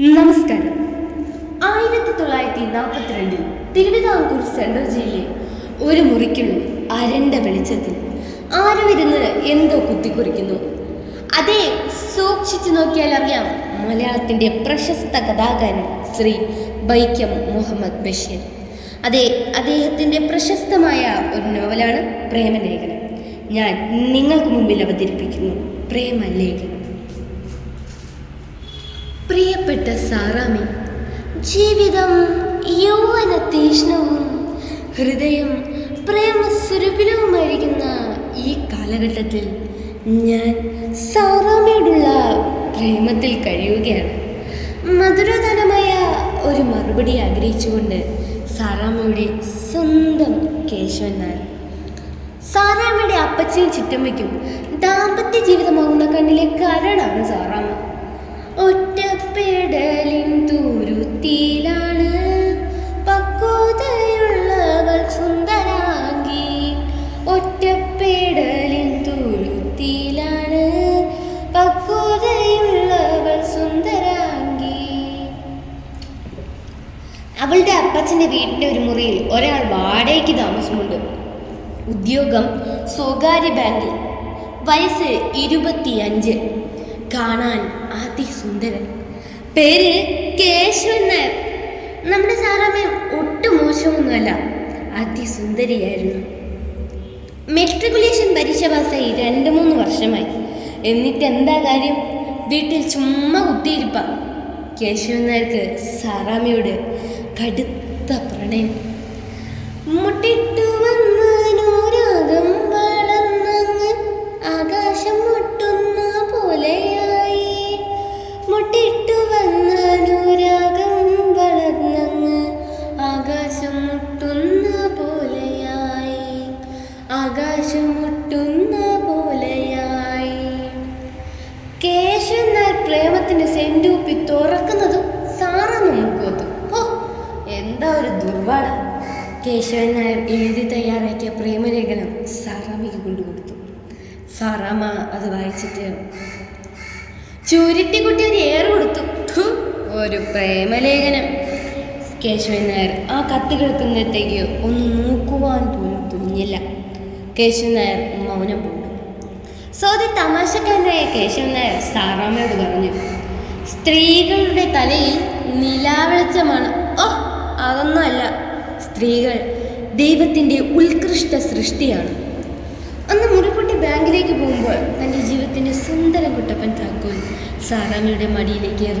നമസ്കാരം. ആയിരത്തി തൊള്ളായിരത്തി നാൽപ്പത്തിരണ്ടിൽ തിരുവിതാംകൂർ സെൻട്രൽ ജയിലിലെ ഒരു മുറിക്കുള്ളിൽ അരണ്ട വെളിച്ചത്തിൽ ആരും ഇരുന്ന് എന്തോ കുത്തിക്കുറിക്കുന്നു. അതെ സൂക്ഷിച്ചു നോക്കിയാൽ അറിയാം മലയാളത്തിന്റെ പ്രശസ്ത കഥാകാരൻ ശ്രീ ബൈക്കം മുഹമ്മദ് ബഷീർ. അതെ അദ്ദേഹത്തിന്റെ പ്രശസ്തമായ ഒരു നോവലാണ് പ്രേമലേഖനം. ഞാൻ നിങ്ങൾക്ക് മുമ്പിൽ അവതരിപ്പിക്കുന്നു. പ്രേമലേഖനം. പ്രിയപ്പെട്ട സാറാമി ജീവിതം യൗവന തീഷ്ണവും ഹൃദയം പ്രേമസ്വരൂപിലവുമായിരിക്കുന്ന ഈ കാലഘട്ടത്തിൽ ഞാൻ സാറാമിയോടുള്ള പ്രേമത്തിൽ കഴിയുകയാണ്. മധുരതരമായ ഒരു മറുപടി ആഗ്രഹിച്ചുകൊണ്ട് സാറാമ്മയുടെ സ്വന്തം കേശവൻ നായർ സാറാമ്മയുടെ അപ്പച്ചനും ചിറ്റമ്മയ്ക്കും ദാമ്പത്യ ജീവിതമാകുന്ന കണ്ണിലെ കരടാണ് സാറാമ്മ അവളുടെ അപ്പച്ചന്റെ വീടിന്റെ ഒരു മുറിയിൽ ഒരാൾ വാടകയ്ക്ക് താമസമുണ്ട്. ഉദ്യോഗം സ്വകാര്യ ബാങ്കിൽ. വയസ്സ് ഇരുപത്തിയഞ്ച്. കാണാൻ അതിസുന്ദരൻ. പേര് കേശവൻ നായർ. നമ്മുടെ സാറാമ്മ ഒട്ടും മോശമൊന്നുമല്ല. അതിസുന്ദരിയായിരുന്നു. മെട്രിക്കുലേഷൻ പരീക്ഷ പാസ്സായി രണ്ട് മൂന്ന് വർഷമായി. എന്നിട്ട് എന്താ കാര്യം? വീട്ടിൽ ചുമ്മാ കുത്തിയിരിപ്പ. കേശവൻ നായർക്ക് സാറാമ്മയോട് കടുത്ത പ്രണയം. മുട്ടിട്ടു വന്ന കേശവൻ നായർ എഴുതി തയ്യാറാക്കിയ പ്രേമലേഖനം കൊണ്ടു കൊണ്ടുകൊടുത്തു. സാറാമ്മ അത് വായിച്ചിട്ട് ചുരുട്ടിക്കുട്ടി ഒരു ഏറ് കൊടുത്തു. ഒരു പ്രേമലേഖനം. കേശവൻ നായർ ആ കത്ത് കിടക്കുന്നിടത്തേക്ക് ഒന്ന് നോക്കുവാൻ പോലും തുനിഞ്ഞില്ല. കേശവൻ നായർ മൗനം പൂണ്ടു. സോതി തമാശക്കാരനായ കേശവൻ നായർ സാറാമ്മയോട് പറഞ്ഞു സ്ത്രീകളുടെ തലയിൽ നിലാവെളിച്ചമാണ്. ഓ അതൊന്നുമല്ല സ്ത്രീകൾ ദൈവത്തിന്റെ ഉത്കൃഷ്ട സൃഷ്ടിയാണ്. അന്ന് മുറിപ്പൊട്ടി ബാങ്കിലേക്ക് പോകുമ്പോൾ തന്റെ ജീവിതത്തിന്റെ സുന്ദര കുട്ടപ്പൻ താക്കോൽ സാറാമ്മയുടെ മടിയിലേക്ക്